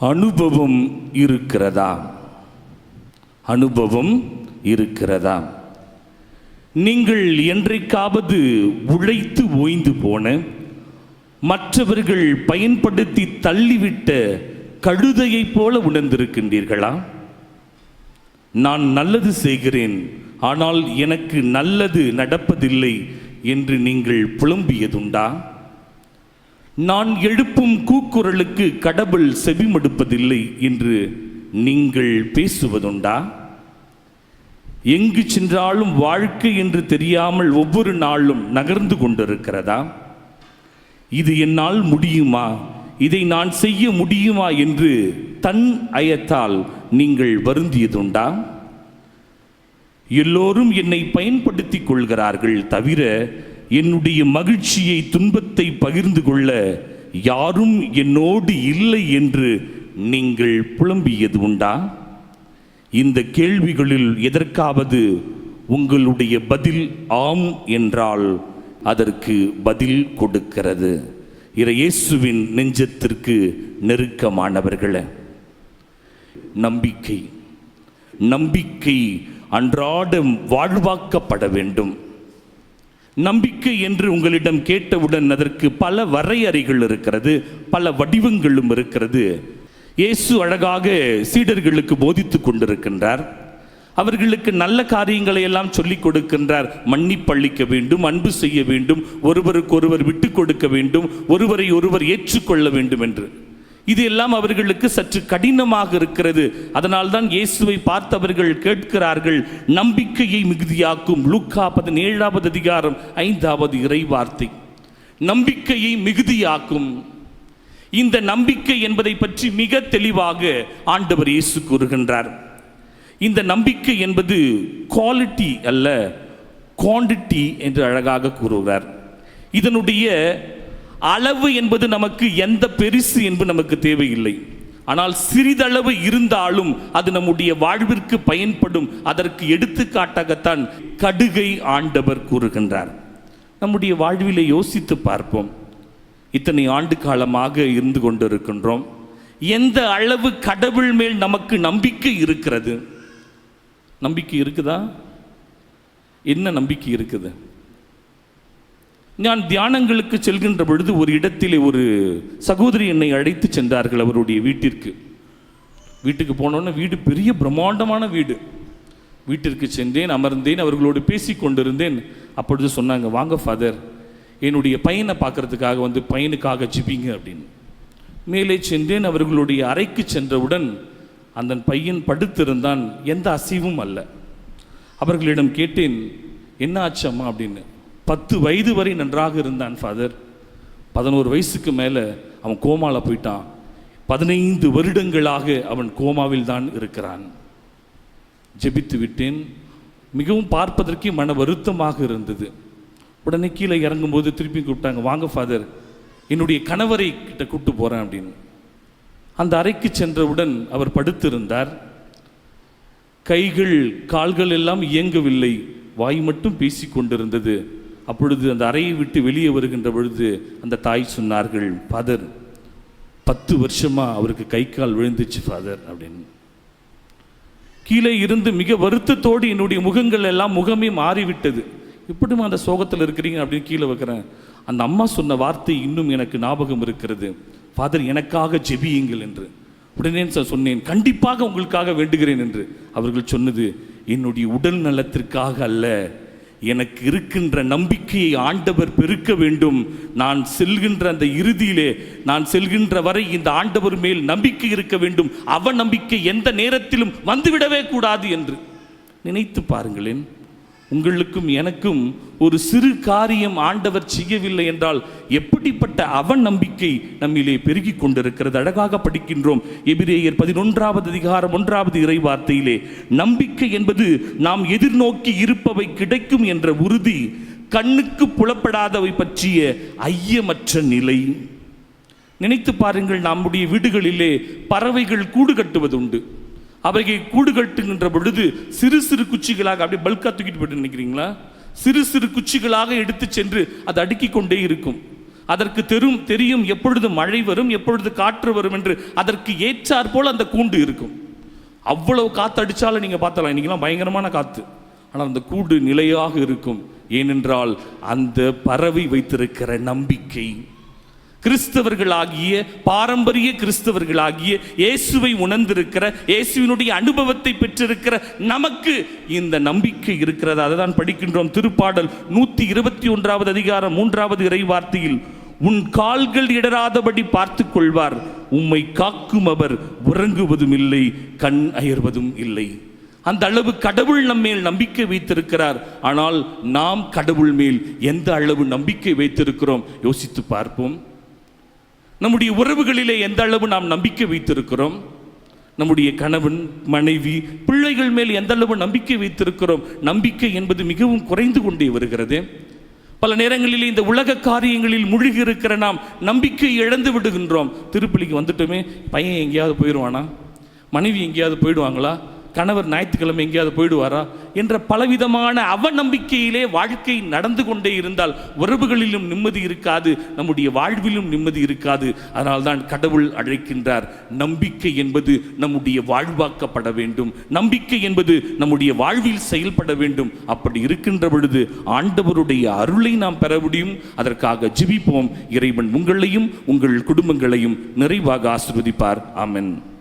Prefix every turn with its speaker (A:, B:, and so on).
A: அனுபவம் இருக்கிறதா? அனுபவம் இருக்கிறதா? நீங்கள் என்றைக்காவது உழைத்து ஓய்ந்து போன மற்றவர்கள் பயன்படுத்தி தள்ளிவிட்ட கழுதையைப் போல உணர்ந்திருக்கின்றீர்களா? நான் நல்லது செய்கிறேன் ஆனால் எனக்கு நல்லது நடப்பதில்லை என்று நீங்கள் புலம்பியதுண்டா? நான் எழுப்பும் கூக்குரலுக்கு கடவுள் செவிமடுப்பதில்லை என்று நீங்கள் பேசுவதுண்டா? எங்கு சென்றாலும் வாழ்க்கை என்று தெரியாமல் ஒவ்வொரு நாளும் நகர்ந்து கொண்டிருக்கிறதா? இது என்னால் முடியுமா? இதை நான் செய்ய முடியுமா என்று தன் அயத்தால் நீங்கள் வருந்தியதுண்டா? எல்லோரும் என்னை பயன்படுத்திக் கொள்கிறார்கள் தவிர என்னுடைய மகிழ்ச்சியை துன்பத்தை பகிர்ந்து கொள்ள யாரும் என்னோடு இல்லை என்று நீங்கள் புலம்பியது உண்டா? இந்த கேள்விகளில் எதற்காவது உங்களுடைய பதில் ஆம் என்றால் அதற்கு பதில் கொடுக்கிறது. இறையேசுவின் நெஞ்சத்திற்கு நெருக்கமானவர்களே நம்பிக்கை நம்பிக்கை அன்றாடம் வாழ்வாக்கப்பட வேண்டும். நம்பிக்கை என்று உங்களிடம் கேட்டவுடன் அதற்கு பல வரையறைகள் இருக்கிறது பல வடிவங்களும் இருக்கிறது. இயேசு அழகாக சீடர்களுக்கு போதித்து கொண்டிருக்கின்றார். அவர்களுக்கு நல்ல காரியங்களை எல்லாம் சொல்லிக் கொடுக்கின்றார். மன்னிப்பளிக்க வேண்டும் அன்பு செய்ய வேண்டும் ஒருவருக்கு ஒருவர் விட்டு கொடுக்க வேண்டும் ஒருவரை ஒருவர் ஏற்றுக்கொள்ள வேண்டும் என்று. இது எல்லாம் அவர்களுக்கு சற்று கடினமாக இருக்கிறது. அதனால்தான் இயேசுவை பார்த்தவர்கள் கேட்கிறார்கள் நம்பிக்கையை மிகுதியாக்கும். லூக்கா பதினேழாவது அதிகாரம் ஐந்தாவது இறை வார்த்தை நம்பிக்கையை மிகுதியாக்கும். இந்த நம்பிக்கை என்பதை பற்றி மிக தெளிவாக ஆண்டவர் இயேசு கூறுகின்றார். இந்த நம்பிக்கை என்பது குவாலிட்டி அல்ல குவாண்டிட்டி என்று அழகாக கூறுகிறார். இதனுடைய அளவு என்பது நமக்கு எந்த பெருசு என்பது நமக்கு தேவையில்லை. ஆனால் சிறிதளவு இருந்தாலும் அது நம்முடைய வாழ்விற்கு பயன்படும். அதற்கு எடுத்துக்காட்டாகத்தான் கடுகை ஆண்டவர் கூறுகின்றார். நம்முடைய வாழ்விலே யோசித்து பார்ப்போம். இத்தனை ஆண்டு காலமாக இருந்து கொண்டிருக்கின்றோம். எந்த அளவு கடவுள் மேல் நமக்கு நம்பிக்கை இருக்கிறது? நம்பிக்கை இருக்குதா? என்ன நம்பிக்கை இருக்குது? நான் தியானங்களுக்கு செல்கின்ற பொழுது ஒரு இடத்திலே ஒரு சகோதரி என்னை அழைத்து சென்றார்கள் அவருடைய வீட்டிற்கு. வீட்டுக்கு போனோன்னே வீடு பெரிய பிரம்மாண்டமான வீடு. வீட்டிற்கு சென்றேன் அமர்ந்தேன் அவர்களோடு பேசி கொண்டிருந்தேன். அப்பொழுது சொன்னாங்க வாங்க ஃபாதர் என்னுடைய பையனை பார்க்கறதுக்காக வந்து பையனுக்காக ஜிபிங்க அப்படின்னு. மேலே சென்றேன் அவர்களுடைய அறைக்கு சென்றவுடன் அந்த பையன் படுத்திருந்தான். எந்த அசைவும் அல்ல. அவர்களிடம் கேட்டேன் என்ன ஆச்சு அம்மா? அப்படின்னு. பத்து வயது வரை நன்றாக இருந்தான் ஃபாதர் பதினோரு வயசுக்கு மேலே அவன் கோமாவில் போயிட்டான். பதினைந்து வருடங்களாக அவன் கோமாவில் தான் இருக்கிறான். ஜெபித்து விட்டேன். மிகவும் பார்ப்பதற்கே மன வருத்தமாக இருந்தது. உடனே கீழே இறங்கும்போது திருப்பி கூப்பிட்டாங்க வாங்க ஃபாதர் என்னுடைய கணவரை கிட்ட கூப்பிட்டு போகிறேன் அப்படின்னு. அந்த அறைக்கு சென்றவுடன் அவர் படுத்திருந்தார். கைகள் கால்கள் எல்லாம் இயங்கவில்லை. வாய் மட்டும் பேசிக் கொண்டிருந்தது அப்பொழுது அந்த அறையை விட்டு வெளியே வருகின்ற பொழுது அந்த தாய் சொன்னார்கள் ஃபாதர் பத்து வருஷமாக அவருக்கு கை கால் விழுந்துச்சு ஃபாதர் அப்படின்னு. கீழே இருந்து மிக வருத்தத்தோடு என்னுடைய முகங்கள் எல்லாம் முகமே மாறிவிட்டது. எப்படிமா அந்த சோகத்தில் இருக்கிறீங்க? அப்படின்னு கீழே வைக்கிறேன். அந்த அம்மா சொன்ன வார்த்தை இன்னும் எனக்கு ஞாபகம் இருக்கிறது. ஃபாதர் எனக்காக ஜெபியுங்கள் என்று. உடனே நான் சொன்னேன் கண்டிப்பாக உங்களுக்காக வேண்டுகிறேன் என்று. அவர்கள் சொன்னது என்னுடைய உடல் நலத்திற்காக அல்ல எனக்கு இருக்கின்ற நம்பிக்கையை ஆண்டவர் பெருக்க வேண்டும். நான் செல்கின்ற அந்த இறுதியிலே நான் செல்கின்ற வரை இந்த ஆண்டவர் மேல் நம்பிக்கை இருக்க வேண்டும். அவ நம்பிக்கை எந்த நேரத்திலும் வந்துவிடவே கூடாது என்று நினைத்து பாருங்களேன். உங்களுக்கும் எனக்கும் ஒரு சிறு காரியம் ஆண்டவர் செய்யவில்லை என்றால் எப்படிப்பட்ட அவன் நம்பிக்கை நம்மிலே பெருகி கொண்டிருக்கிறது? அழகாக படிக்கின்றோம் எபிரேயர் பதினொன்றாவது அதிகாரம் ஒன்றாவது இறை வார்த்தையிலே நம்பிக்கை என்பது நாம் எதிர்நோக்கி இருப்பவை கிடைக்கும் என்ற உறுதி கண்ணுக்கு புலப்படாதவை பற்றிய ஐயமற்ற நிலை. நினைத்து பாருங்கள் நம்முடைய வீடுகளிலே பறவைகள் கூடு கட்டுவதுண்டு. அவைகள் கூடு கட்டுகின்ற பொழுது சிறு சிறு குச்சிகளாக அப்படியே பல்காக தூக்கிட்டு போயிட்டு நினைக்கிறீங்களா? சிறு சிறு குச்சிகளாக எடுத்து சென்று அது அடுக்கி கொண்டே இருக்கும். அதற்கு தெரும் தெரியும் எப்பொழுது மழை வரும் எப்பொழுது காற்று வரும் என்று அதற்கு ஏற்றாற் போல் அந்த கூண்டு இருக்கும். அவ்வளவு காற்று அடித்தாலும் நீங்கள் பார்த்தலாம் இன்றைக்கெலாம் பயங்கரமான காற்று ஆனால் அந்த கூடு நிலையாக இருக்கும். ஏனென்றால் அந்த பறவை வைத்திருக்கிற நம்பிக்கை. கிறிஸ்தவர்களாகிய பாரம்பரிய கிறிஸ்தவர்களாகிய இயேசுவை உணர்ந்திருக்கிற இயேசுவினுடைய அனுபவத்தை பெற்றிருக்கிற நமக்கு இந்த நம்பிக்கை இருக்கிறது. அதை தான் படிக்கின்றோம் திருப்பாடல் நூற்றி இருபத்தி ஒன்றாவது அதிகாரம் மூன்றாவது இறை வார்த்தையில் உன் கால்கள் இடராதபடி பார்த்து கொள்வார் உம்மை காக்கும் அவர் உறங்குவதும் இல்லை கண் அயர்வதும் இல்லை. அந்த அளவு கடவுள் நம்மேல் நம்பிக்கை வைத்திருக்கிறார். ஆனால் நாம் கடவுள் மேல் எந்த அளவு நம்பிக்கை வைத்திருக்கிறோம்? யோசித்து பார்ப்போம். நம்முடைய உறவுகளிலே எந்த அளவு நாம் நம்பிக்கை வைத்திருக்கிறோம்? நம்முடைய கணவன் மனைவி பிள்ளைகள் மேல் எந்த அளவு நம்பிக்கை வைத்திருக்கிறோம்? நம்பிக்கை என்பது மிகவும் குறைந்து கொண்டே வருகிறது. பல நேரங்களில் இந்த உலக காரியங்களில் முழுகி இருக்கிற நாம் நம்பிக்கை இழந்து விடுகின்றோம். திருப்பலிக்கு வந்துட்டோமே. பையன் எங்கேயாவது போயிடுவானா? மனைவி எங்கேயாவது போயிடுவாங்களா? கணவர் ஞாயிற்றுக்கிழமை எங்கேயாவது போயிடுவாரா? என்ற பலவிதமான அவநம்பிக்கையிலே வாழ்க்கை நடந்து கொண்டே இருந்தால் உறவுகளிலும் நிம்மதி இருக்காது நம்முடைய வாழ்விலும் நிம்மதி இருக்காது. அதனால்தான் கடவுள் அழைக்கின்றார் நம்பிக்கை என்பது நம்முடைய வாழ்வாக்கப்பட வேண்டும். நம்பிக்கை என்பது நம்முடைய வாழ்வில் செயல்பட வேண்டும். அப்படி இருக்கின்ற பொழுது ஆண்டவருடைய அருளை நாம் பெற முடியும். அதற்காக ஜிபிப்போம். இறைவன் உங்களையும் உங்கள் குடும்பங்களையும் நிறைவாக ஆசிர்வதிப்பார். ஆமென்.